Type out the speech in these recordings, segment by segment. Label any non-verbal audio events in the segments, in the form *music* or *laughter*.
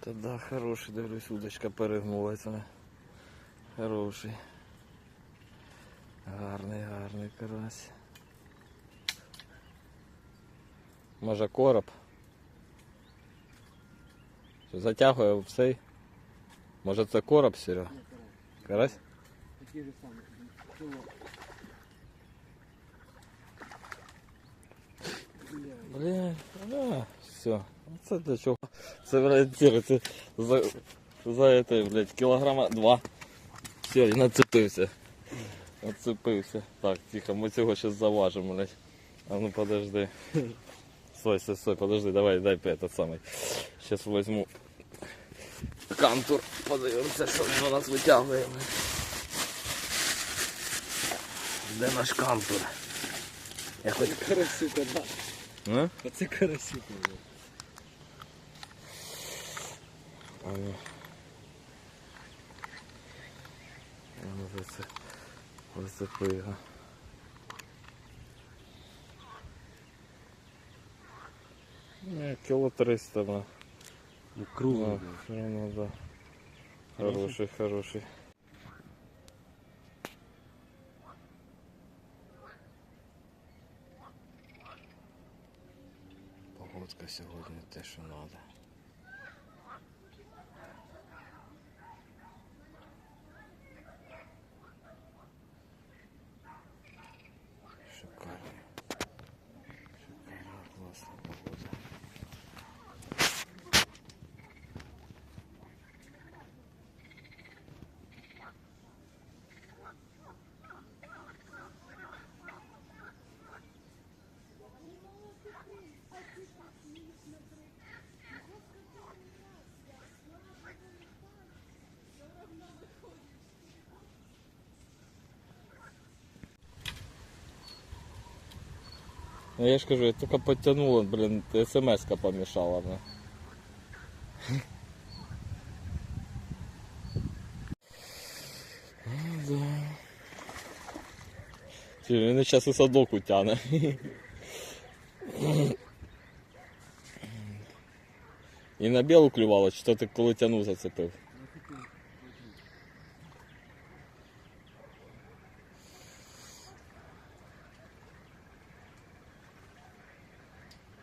Та да, хороший, дивлюсь, удочка перегнулася. Хороший. Гарний, гарний карась. Може короб? Що, затягує в цей? Може це короб, Серег? Карась? Такі ж самі. Блін, а, все. Це для чого? Це орієнтирується за, за это, блядь, кілограма два. Все, і нацепився. Нацепився. Так, тихо, ми цього зараз заважимо, блядь. А ну подожди. Стой, стой, стой, подожди, давай, дай этот самый. Сейчас возьму кантур, подивимося, що він у нас витягує. блядь. Де наш кантур? Я хоч... Карасюка, да. А? Оце карасюка. бля. А ну. А ну заце... Зацепи його. Не, кіло 300, да. Ну Да, кругло. бля. все равно, да. Хороший? Хороший, хороший. Погодка сьогодні те, що треба. Ну я ж кажу, я только подтянула, блин, смс-ка помешала мне. *laughs* Да. Він зараз і садок утяне. *laughs* І на білу клювало, чи то ти коли тянув зацепив?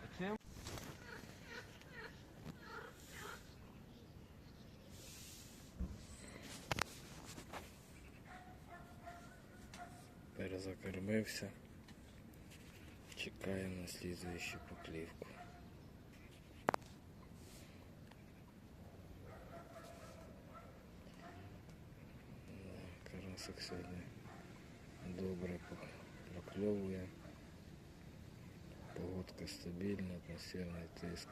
А чим? Перезакормився. Чекаємо на слідуючу поклівку. Да, Карасик сьогодні добре прокльовує. Погодка стабільна, атмосферний тиск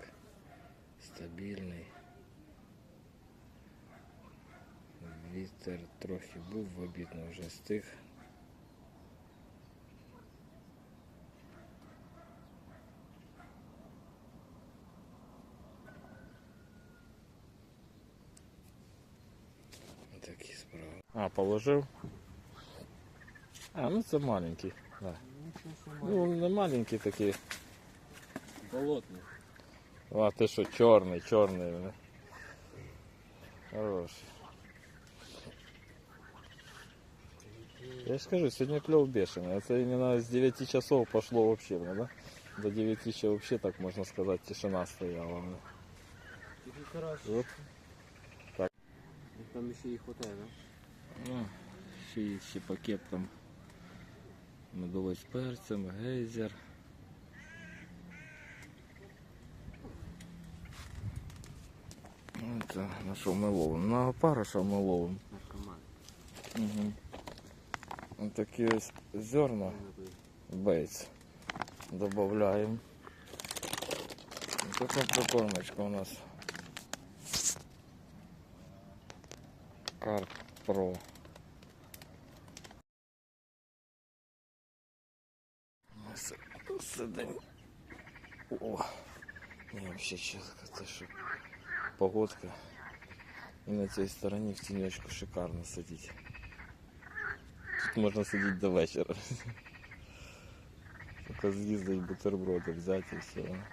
стабільний. Вітер трохи був в обід, вже стих. А, положив? А, ну це маленький. Да. Нічого собі. Ну, не маленький такий. Болотний. А ти що, чорний, чорний. бля. Хороший. Я ж кажу, сегодня клев бешеный. Это именно с 9 часов пошло вообще, бля, да? До 9 часов вообще, так можно сказать, тишина стояла. бля. Тільки карась. Оп. Так. Там ще їх хватає, да? Ну, ще, є ще пакет там медовий з перцем, гейзер. Это на що ми ловимо? На опариша ми ловимо. Угу. Ось такі ось зерна бейтс добавляємо. Така прикормочка у нас. Карп Про. Це день. О! Не, вообще чітко, це що погодка. І на цій стороні в тіньочку шикарно сидіти. Тут можна сидіти до вечора. *laughs* Тільки з'їздить бутерброди взяти і все.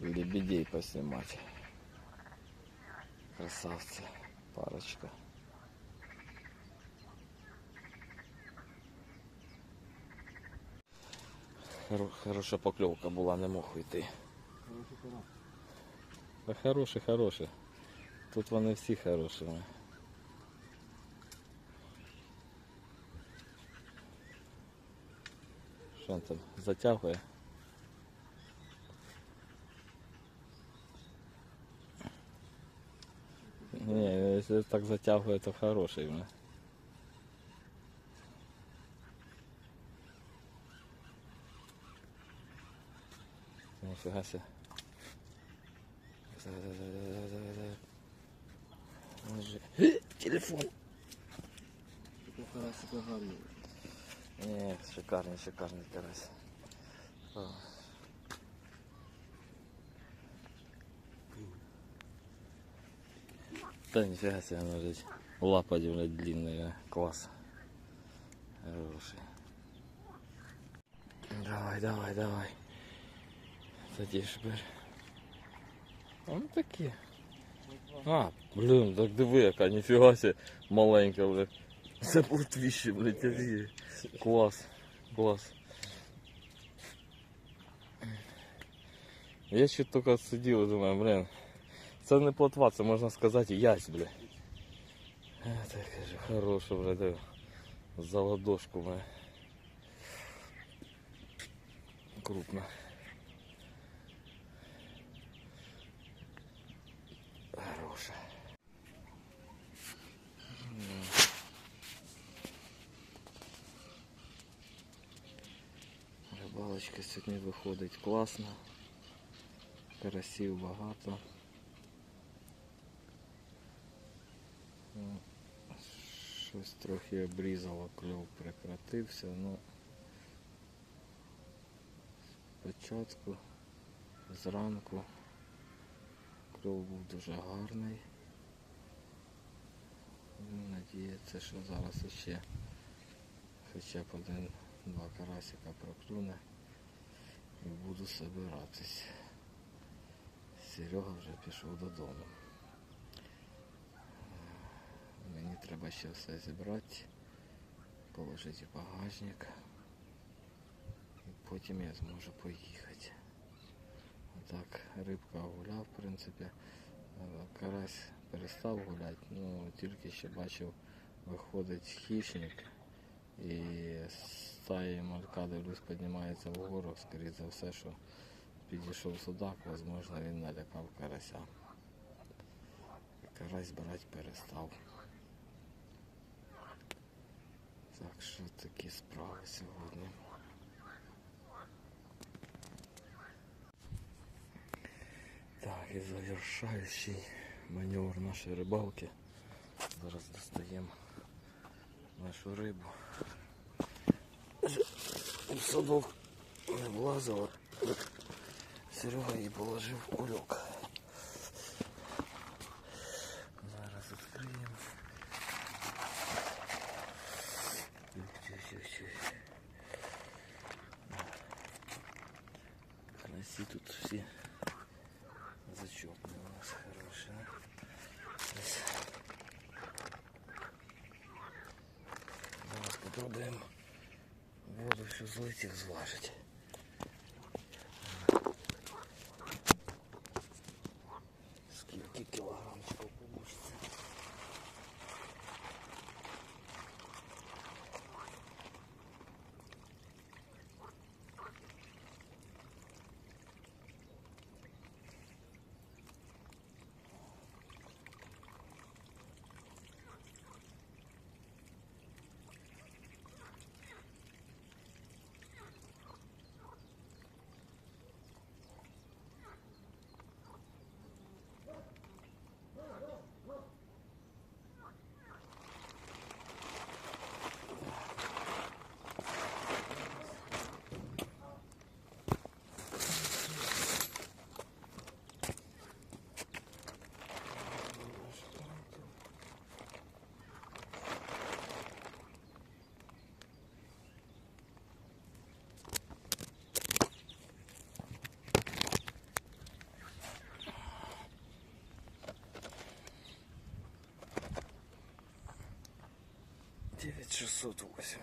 Лебедей поснимать. Красавцы. Парочка. Хоро- Хороша покльовка була, не мог уйти. Та хороший, хороший. Тут вони всі хорошими. Що там затягує? Ні, якщо так затягує, то хороший. себе. Давай, давай, давай. Ложи. Телефон. Карасик гарний. Ні, шикарний, шикарний карась. Да нифига себе, она здесь лапа, блядь, длинная, класс. Хороший. Давай, давай, давай. Садишь, бери. Он такі. А, блін, так диви, яка ніфіга себе маленька, блядь. Це плотвіще, блядь, диви. Клас, клас. Я ще тільки сидів і думаю, блін. Це не плотва, це можна сказати язь, блядь. А, так каже, хороша, диви. За ладошку, блядь. Крупно. Хороша. Рибалочка сьогодні виходить класно. Карасів багато. Ну, Щось трохи обрізало, кльов прекратився, ну спочатку, зранку кльов був дуже гарний. Ну, Надіється, що зараз ще хоча б один-два карасика проклюне і буду собиратись. Серега вже пішов додому. Мені треба ще все зібрати, положити в багажник. І потім я зможу поїхати. Так, рибка гуляв, в принципі. Е, Карась перестав гуляти, ну тільки ще бачив, виходить хищник і стає малька, дивлюсь, піднімається вгору, скоріше за все, що підійшов судак, можливо він налякав карася. Карась брати перестав. Так що такі справи сьогодні. Так, і завершаючий маневр нашої рибалки. Зараз достаємо нашу рибу. В садок не влазила. Серега її положив в кульок. Зараз відкриємо. Тих-тих-тих-тих. Карасі тут всі зачетные у нас хорошие. Ось. Попробуємо воду всю злить і зважити. 9608.